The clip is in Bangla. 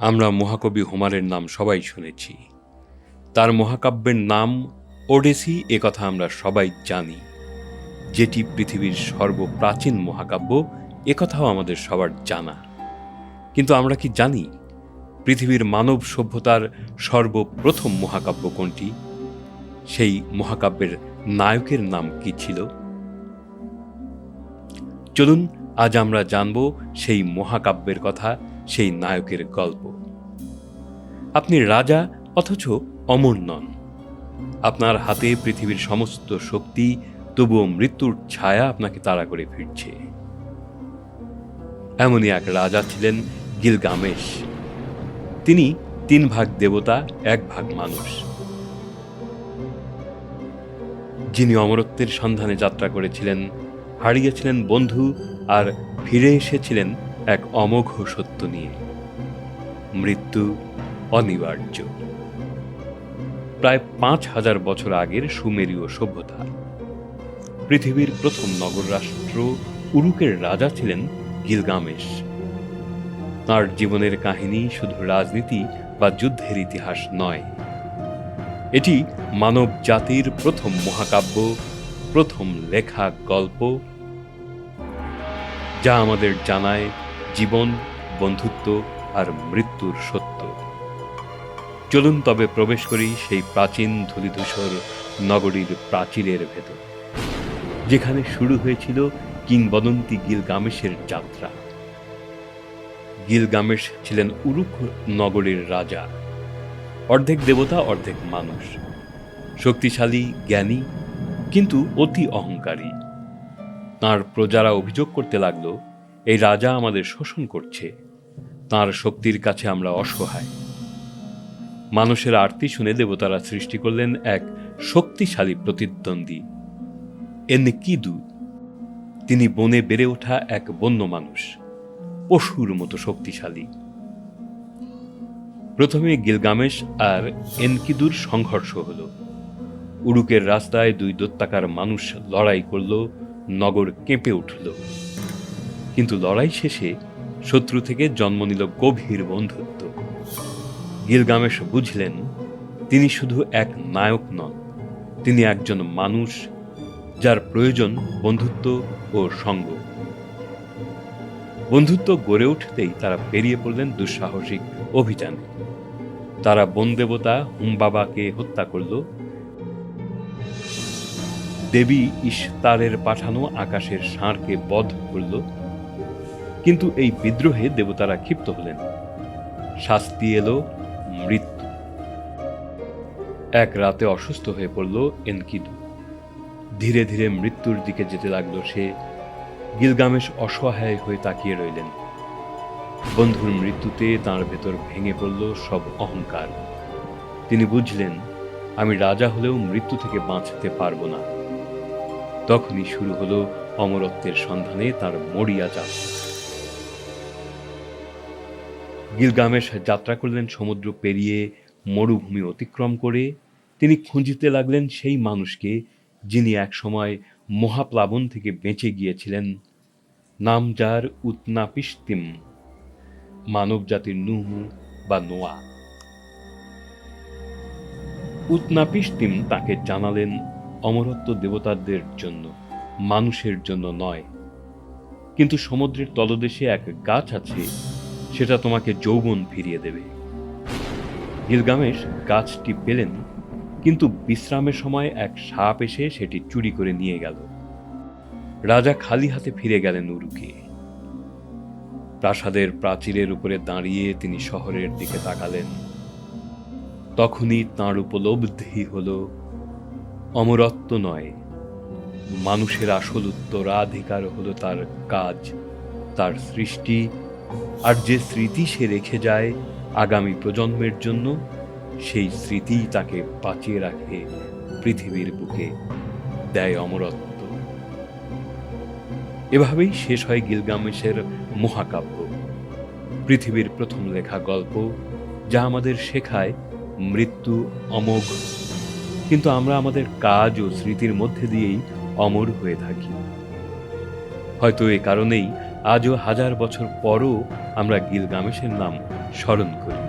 আমরা মহাকবি হোমারের নাম সবাই শুনেছি। তার মহাকাব্যের নাম ওডেসি কথা আমরা সবাই জানি। যেটি পৃথিবীর সর্বপ্রাচীন মহাকাব্য একথাও আমাদের সবার জানা। কিন্তু আমরা কি জানি পৃথিবীর মানব সভ্যতার সর্বপ্রথম মহাকাব্য কোনটি? সেই মহাকাব্যের নায়কের নাম কি ছিল? চলুন, আজ আমরা জানব সেই মহাকাব্যের কথা সেই নায়কের গল্প। আপনি রাজা অথচ অমর নন। আপনার হাতে পৃথিবীর সমস্ত শক্তি, তবুও মৃত্যুর ছায়া আপনাকে তাড়া করে ফিরছে। এমনই এক রাজা ছিলেন গিলগামেশ। তিনি তিন ভাগ দেবতা, এক ভাগ মানুষ। যিনি অমরত্বের সন্ধানে যাত্রা করেছিলেন, হারিয়েছিলেন বন্ধু আর ফিরে এসেছিলেন এক অমোঘ সত্য নিয়ে। মৃত্যু অনিবার্য। প্রায় পাঁচ হাজার বছর আগের সুমেরীয় সভ্যতা। পৃথিবীর প্রথম নগর রাষ্ট্র উরুকের রাজা ছিলেন গিলগামেশ। তার জীবনের কাহিনী শুধু রাজনীতি বা যুদ্ধের ইতিহাস নয়। এটি মানব জাতির প্রথম মহাকাব্য, প্রথম লেখা গল্প, যা আমাদের জানায় জীবন, বন্ধুত্ব আর মৃত্যুর সত্য। চলুন তবে প্রবেশ করি সেই প্রাচীন ধূলিধূসর নগরীর প্রাচীরের ভেতর, যেখানে শুরু হয়েছিল কিংবদন্তি গিলগামেশের যাত্রা। গিলগামেশ ছিলেন উরুক নগরীর রাজা। অর্ধেক দেবতা, অর্ধেক মানুষ। শক্তিশালী, জ্ঞানী, কিন্তু অতি অহংকারী। তার প্রজারা অভিযোগ করতে লাগল এই রাজা আমাদের শোষণ করছে। তার শক্তির কাছে আমরা অসহায়। মানুষের আরতি শুনে দেবতারা সৃষ্টি করলেন এক শক্তিশালী প্রতিদ্বন্দ্বী। এনকিদু তিনি বনে বেড়ে ওঠা এক বন্য মানুষ, পশুর মতো শক্তিশালী। প্রথমে গিলগামেশ আর এনকিদুর সংঘর্ষ হল। উড়ুকের রাস্তায় দুই দত্তাকার মানুষ লড়াই করল, নগর কেঁপে উঠল। কিন্তু লড়াই শেষে শত্রু থেকে জন্ম নিল গভীর বন্ধুত্ব। গিলগামেশ বুঝলেন, তিনি শুধু এক নায়ক নন, তিনি একজন মানুষ যার প্রয়োজন বন্ধুত্ব ও সঙ্গ। বন্ধুত্ব গড়ে উঠতেই তারা পেরিয়ে পড়লেন দুঃসাহসিক অভিযানে। তারা বন দেবতা হুমবাবাকে হত্যা করল। দেবী ইশতারের পাঠানো আকাশের ষাঁড়কে বধ করল। কিন্তু এই বিদ্রোহে দেবতারা ক্ষিপ্ত হলেন। শাস্তি এলো, মৃত্যু। এক রাতে অসুস্থ হয়ে পড়ল এনকিদু। ধীরে ধীরে মৃত্যুর দিকে যেতে লাগল সে। গিলগামেশ অসহায় হয়ে তাকিয়ে রইলেন। বন্ধুর মৃত্যুতে তার ভেতর ভেঙে পড়ল সব অহংকার। তিনি বুঝলেন, আমি রাজা হলেও মৃত্যু থেকে বাঁচতে পারব না। তখনই শুরু হলো অমরত্বের সন্ধানে তার মরিয়া যাত্রা। গিলগামেশ যাত্রা করলেন, সমুদ্র পেরিয়ে মরুভূমি অতিক্রম করে। তিনি খুঁজিতে লাগলেন সেই মানুষকে যিনি একসময় মহাপ্লাবন থেকে বেঁচে গিয়েছিলেন, নাম যার উৎনাপিস্তিম মানব জাতির নুহু বা নোয়া। উৎনাপিস্তিম তাকে জানালেন, অমরত্ব দেবতাদের জন্য, মানুষের জন্য নয়। কিন্তু সমুদ্রের তলদেশে এক গাছ আছে সেটা তোমাকে যৌবন ফিরিয়ে দেবে। গিলগামেশ গাছটি পেলেন, কিন্তু বিশ্রামের সময় এক সাপ এসে সেটি চুরি করে নিয়ে গেল। রাজা খালি হাতে ফিরে গেলেন উরুকে। প্রাসাদের প্রাচীরের উপরে দাঁড়িয়ে তিনি শহরের দিকে তাকালেন। তখনই তাঁর উপলব্ধি হল, অমরত্ব নয়, মানুষের আসল উত্তরাধিকার হল তার কাজ, তার সৃষ্টি আর যে স্মৃতি সে রেখে যায় আগামী প্রজন্মের জন্য, সেই স্মৃতিই তাকে বাঁচিয়ে রাখে পৃথিবীর বুকে। দেয় অমরত্ব। এভাবেই শেষ হয় গিলগামেশের মহাকাব্য। পৃথিবীর প্রথম লেখা গল্প, যা আমাদের শেখায় মৃত্যু, অমোঘ। কিন্তু আমরা আমাদের কাজ ও স্মৃতির মধ্যে দিয়েই অমর হয়ে থাকি। হয়তো এ কারণেই আজও হাজার বছর পরও আমরা গিলগামেশের নাম স্মরণ করি।